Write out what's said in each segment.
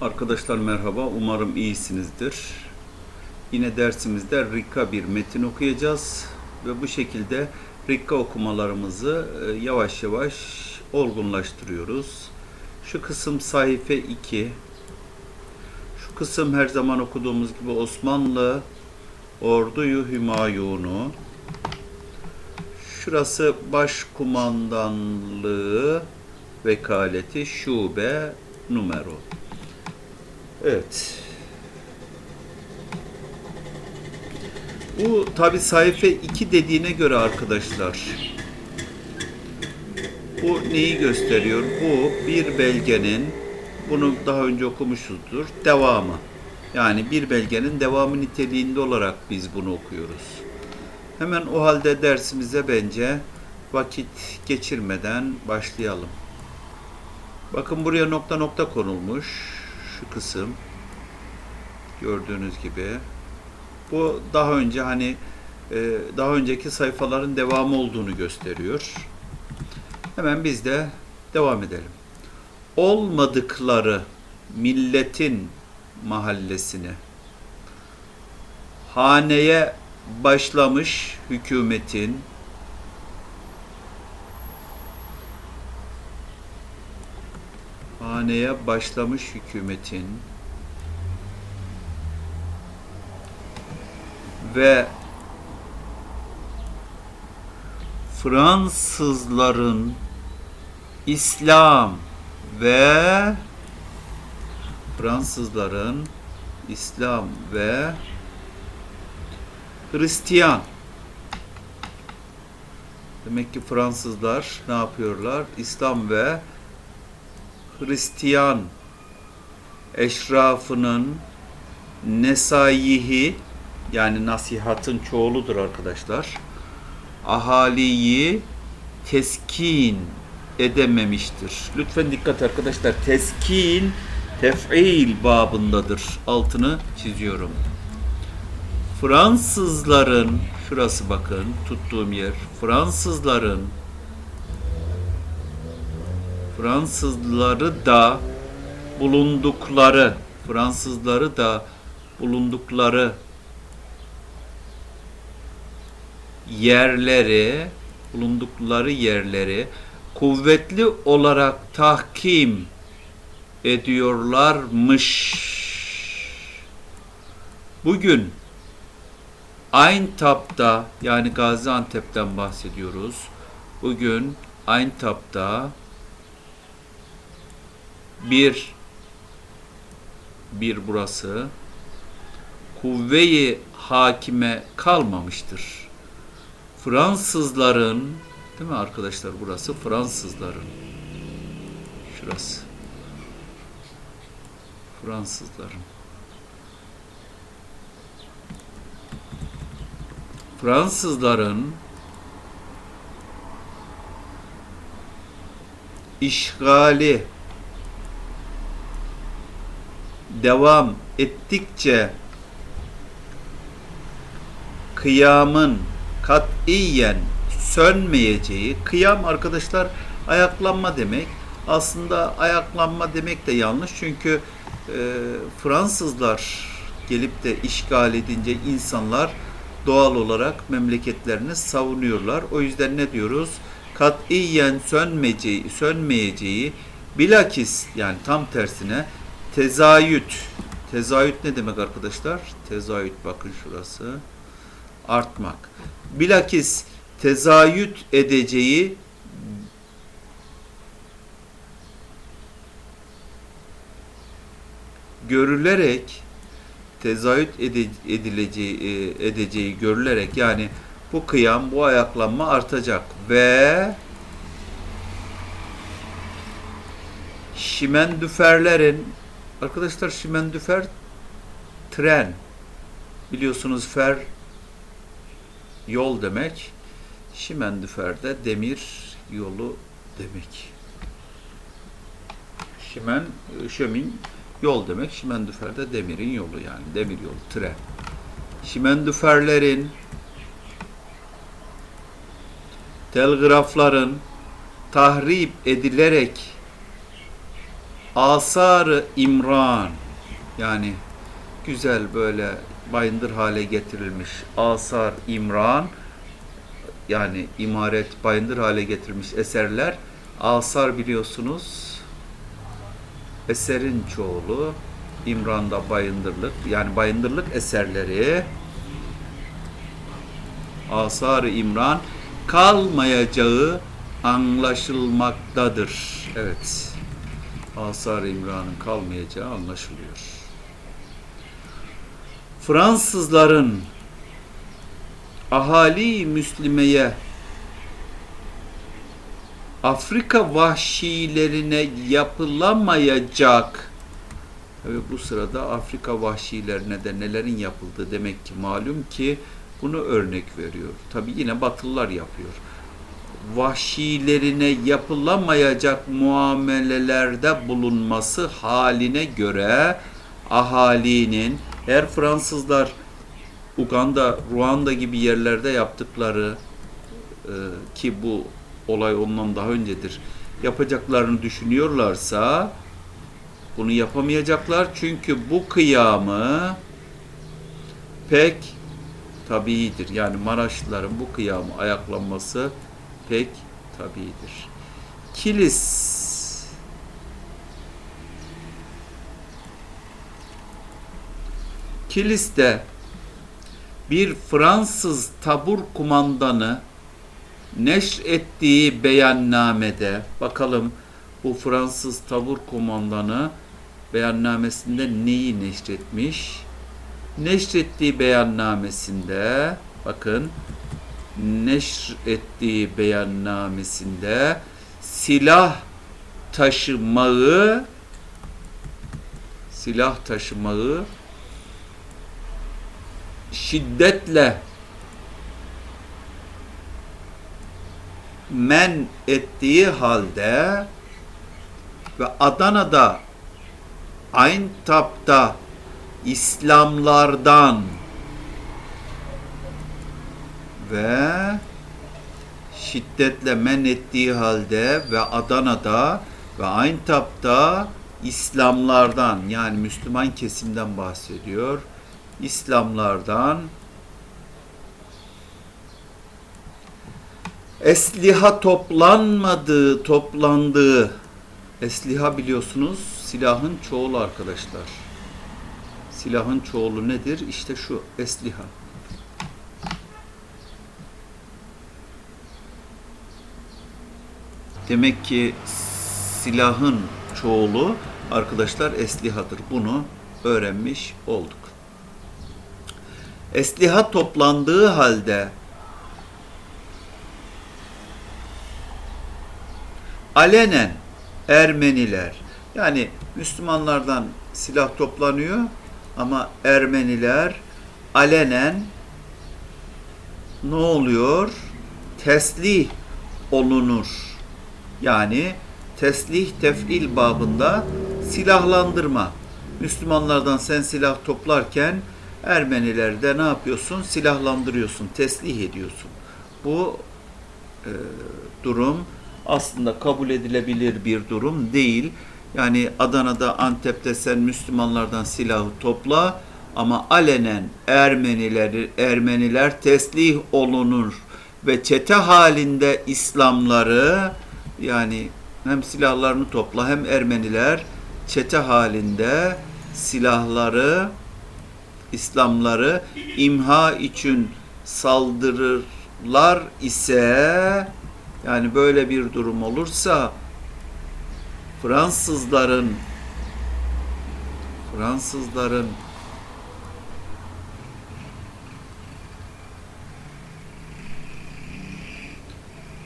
Arkadaşlar merhaba, umarım iyisinizdir. Yine dersimizde Rikka bir metin okuyacağız ve bu şekilde Rikka okumalarımızı e, yavaş yavaş olgunlaştırıyoruz. Şu kısım sayfa 2. Şu kısım her zaman okuduğumuz gibi Osmanlı Orduyu Hümayunu. Şurası Başkumandanlığı Vekaleti Şube Numero. Evet. Bu tabi sayfa 2 dediğine göre arkadaşlar. Bu neyi gösteriyor? Bu bir belgenin bunu daha önce okumuşuzdur. Devamı. Yani bir belgenin devamı niteliğinde olarak biz bunu okuyoruz. Hemen o halde dersimize bence vakit geçirmeden başlayalım. Bakın buraya nokta nokta konulmuş. Şu kısım. Gördüğünüz gibi. Bu daha önce hani e, daha önceki sayfaların devamı olduğunu gösteriyor. Hemen biz de devam edelim. Olmadıkları milletin mahallesine haneye başlamış hükümetin haneye başlamış hükümetin ve Fransızların İslam ve Fransızların İslam ve Hristiyan Demek ki Fransızlar ne yapıyorlar? İslam ve Hristiyan eşrafının nesayihi yani nasihatın çoğuludur arkadaşlar. Ahaliyi teskin edememiştir. Lütfen dikkat arkadaşlar. Teskin tef'il babındadır. Altını çiziyorum. Fransızların şurası bakın tuttuğum yer. Fransızların Fransızları da bulundukları Fransızları da bulundukları yerleri bulundukları yerleri kuvvetli olarak tahkim ediyorlarmış. Bugün Aintap'ta yani Gaziantep'ten bahsediyoruz. Bugün Aintap'ta 1 1 burası. Kuvveyi hakime kalmamıştır. Fransızların değil mi arkadaşlar burası? Fransızların. Şurası. Fransızların. Fransızların işgali devam ettikçe kıyamın katiyen sönmeyeceği, kıyam arkadaşlar ayaklanma demek. Aslında ayaklanma demek de yanlış çünkü e, Fransızlar gelip de işgal edince insanlar doğal olarak memleketlerini savunuyorlar. O yüzden ne diyoruz? Katiyen sönmeyeceği, sönmeyeceği bilakis yani tam tersine tezayüt. Tezayüt ne demek arkadaşlar? Tezayüt bakın şurası. Artmak. Bilakis tezayüt edeceği görülerek tezahüt ede- edileceği e, edeceği görülerek yani bu kıyam, bu ayaklanma artacak ve şimendüferlerin arkadaşlar şimendüfer tren biliyorsunuz fer yol demek. Şimendüfer de demir yolu demek. Şimen, şömin yol demek. Şimendüfer de demirin yolu yani. Demir yolu, tren. Şimendüferlerin telgrafların tahrip edilerek Asar-ı İmran. Yani güzel böyle bayındır hale getirilmiş. Asar İmran. Yani imaret bayındır hale getirilmiş eserler. Asar biliyorsunuz eserin çoğulu. İmran'da bayındırlık yani bayındırlık eserleri. Asar-ı İmran kalmayacağı anlaşılmaktadır. Evet. Asar-ı İmran'ın kalmayacağı anlaşılıyor. Fransızların ahali Müslümeye Afrika vahşilerine yapılamayacak Tabii bu sırada Afrika vahşilerine de nelerin yapıldığı demek ki malum ki bunu örnek veriyor. Tabii yine Batılılar yapıyor. Vahşilerine yapılamayacak muamelelerde bulunması haline göre ahalinin eğer Fransızlar Uganda, Ruanda gibi yerlerde yaptıkları e, ki bu olay ondan daha öncedir yapacaklarını düşünüyorlarsa bunu yapamayacaklar çünkü bu kıyamı pek tabiidir. Yani Maraşlıların bu kıyamı ayaklanması pek tabiidir. Kilis Kilis'te bir Fransız tabur kumandanı neşr ettiği beyannamede bakalım bu Fransız tabur kumandanı beyannamesinde neyi neşretmiş? Neşrettiği beyannamesinde bakın neşrettiği beyannamesinde silah taşımağı silah taşımağı şiddetle men ettiği halde ve Adana'da Eintap'ta İslamlardan ve şiddetle men ettiği halde ve Adana'da ve Eintap'ta İslamlardan yani Müslüman kesimden bahsediyor. İslamlardan esliha toplanmadığı, toplandığı esliha biliyorsunuz silahın çoğulu arkadaşlar. Silahın çoğulu nedir? İşte şu esliha. Demek ki silahın çoğulu arkadaşlar eslihadır. Bunu öğrenmiş olduk. Esliha toplandığı halde alenen Ermeniler yani Müslümanlardan silah toplanıyor ama Ermeniler alenen ne oluyor? Teslih olunur. Yani teslih tef'il babında silahlandırma. Müslümanlardan sen silah toplarken Ermenilerde ne yapıyorsun? Silahlandırıyorsun, teslih ediyorsun. Bu e, durum aslında kabul edilebilir bir durum değil. Yani Adana'da, Antep'te sen Müslümanlardan silahı topla ama alenen Ermenileri, Ermeniler teslih olunur ve çete halinde İslamları yani hem silahlarını topla hem Ermeniler çete halinde silahları İslamları imha için saldırırlar ise yani böyle bir durum olursa Fransızların Fransızların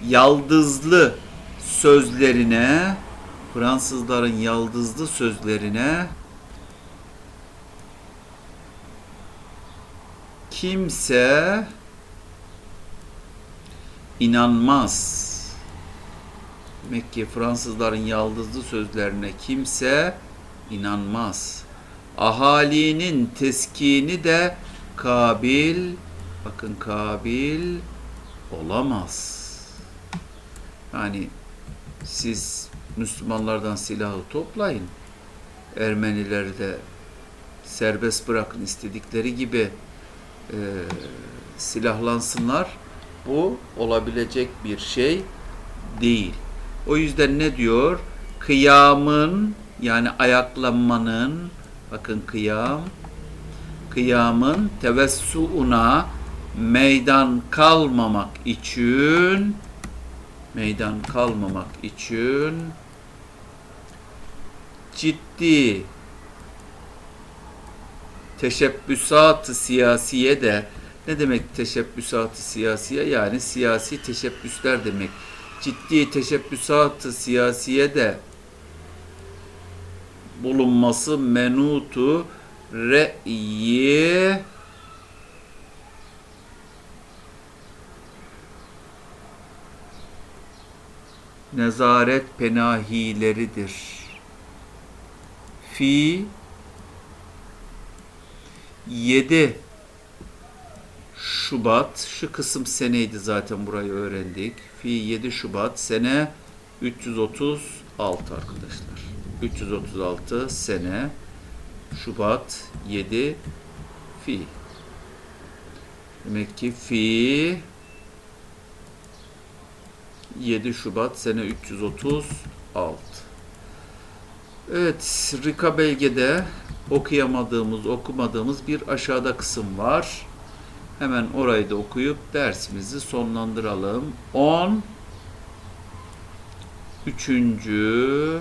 yaldızlı sözlerine Fransızların yaldızlı sözlerine kimse inanmaz. Demek ki Fransızların yaldızlı sözlerine kimse inanmaz. Ahalinin teskini de kabil, bakın kabil olamaz. Yani siz Müslümanlardan silahı toplayın. Ermenileri de serbest bırakın istedikleri gibi e, silahlansınlar. Bu olabilecek bir şey değil. O yüzden ne diyor? Kıyamın yani ayaklanmanın bakın kıyam kıyamın tevessuuna meydan kalmamak için meydan kalmamak için ciddi teşebbüsat-ı siyasiye de ne demek teşebbüsat-ı siyasiye? Yani siyasi teşebbüsler demek. Ciddi teşebbüsat-ı siyasiye de bulunması menutu re'yi nezaret penahileridir. Fi 7 Şubat şu kısım seneydi zaten burayı öğrendik. Fi 7 Şubat sene 336 arkadaşlar. 336 sene Şubat 7 fi. Demek ki fi 7 Şubat sene 336. Evet, Rika belgede okuyamadığımız, okumadığımız bir aşağıda kısım var. Hemen orayı da okuyup dersimizi sonlandıralım. 10 Üçüncü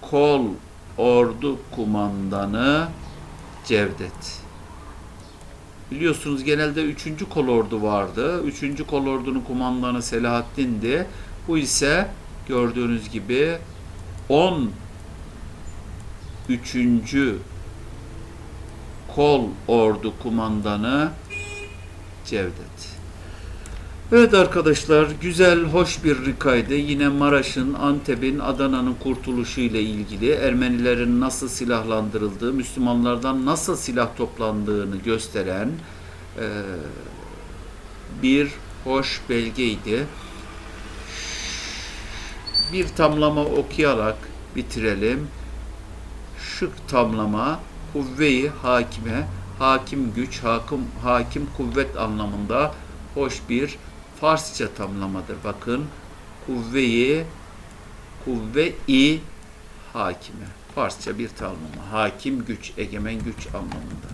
Kol Ordu Kumandanı Cevdet. Biliyorsunuz genelde 3. kolordu vardı. 3. kolordunun kumandanı Selahaddin'di. Bu ise gördüğünüz gibi 10 3. kol ordu kumandanı Cevdet. Evet arkadaşlar güzel hoş bir rikaydı. Yine Maraş'ın, Antep'in, Adana'nın kurtuluşu ile ilgili Ermenilerin nasıl silahlandırıldığı, Müslümanlardan nasıl silah toplandığını gösteren eee, bir hoş belgeydi. Bir tamlama okuyarak bitirelim. Şu tamlama kuvve-i hakime, hakim güç, hakim, hakim kuvvet anlamında hoş bir Farsça tamlamadır. Bakın kuvve-i kuvve-i hakime. Farsça bir tamlama. Hakim güç, egemen güç anlamında.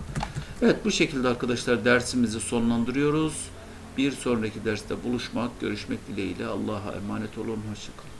Evet bu şekilde arkadaşlar dersimizi sonlandırıyoruz. Bir sonraki derste buluşmak, görüşmek dileğiyle Allah'a emanet olun. Hoşçakalın.